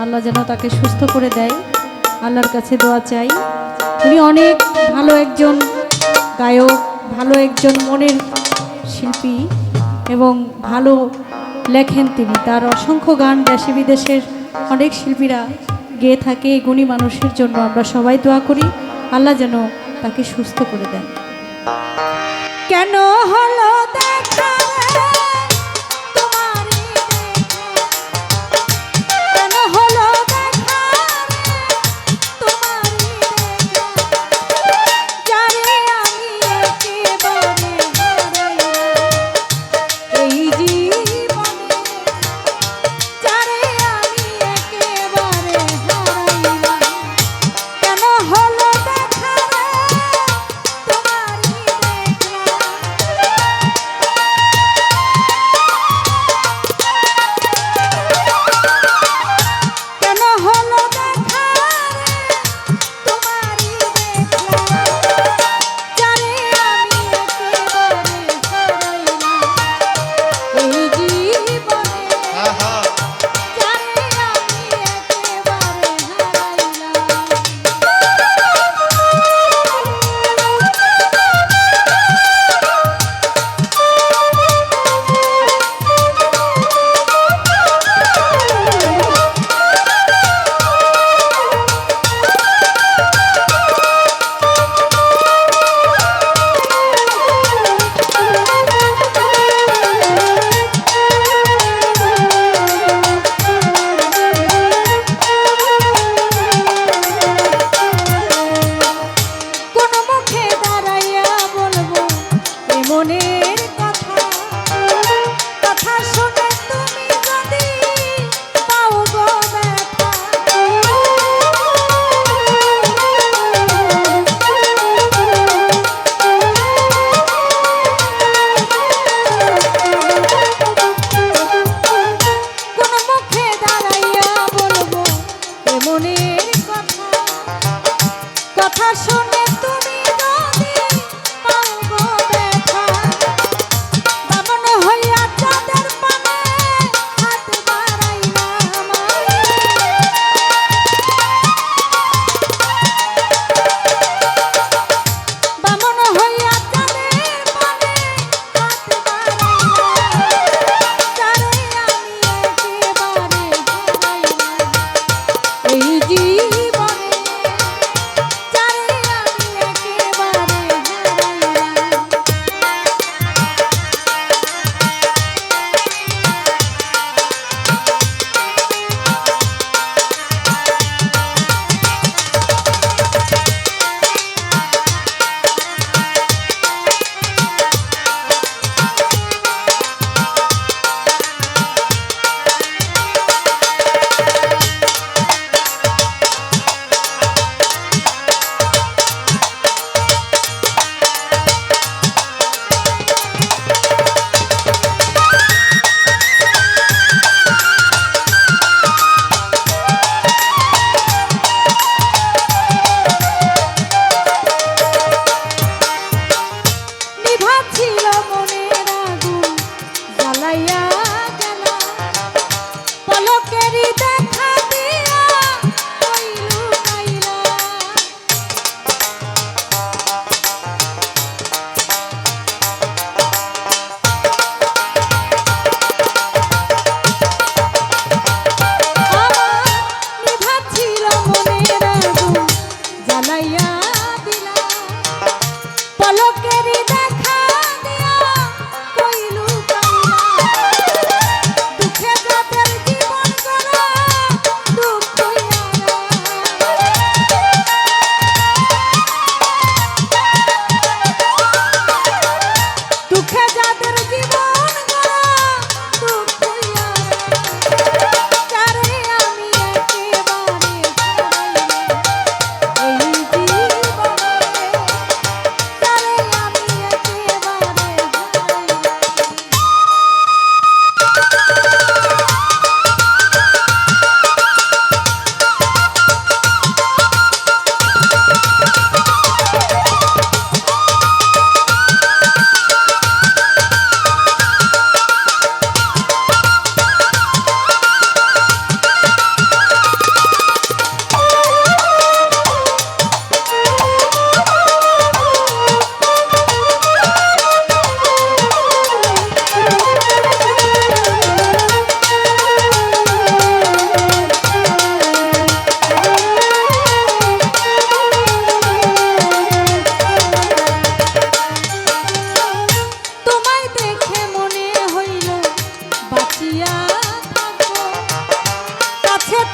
আল্লাহ যেন তাকে সুস্থ করে দেয়। আল্লাহর কাছে দোয়া চাই। উনি অনেক ভালো একজন গায়ক, ভালো একজন মনের শিল্পী এবং ভালো লেখেন তিনি। তার অসংখ্য গান দেশে বিদেশের অনেক শিল্পীরা গেয়ে থাকে, এই গুণী মানুষের জন্য আমরা সবাই দোয়া করি। আল্লাহ যেন তাকে সুস্থ করে দেন। কেন হলো দেখা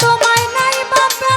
তোমায় নাই বাবা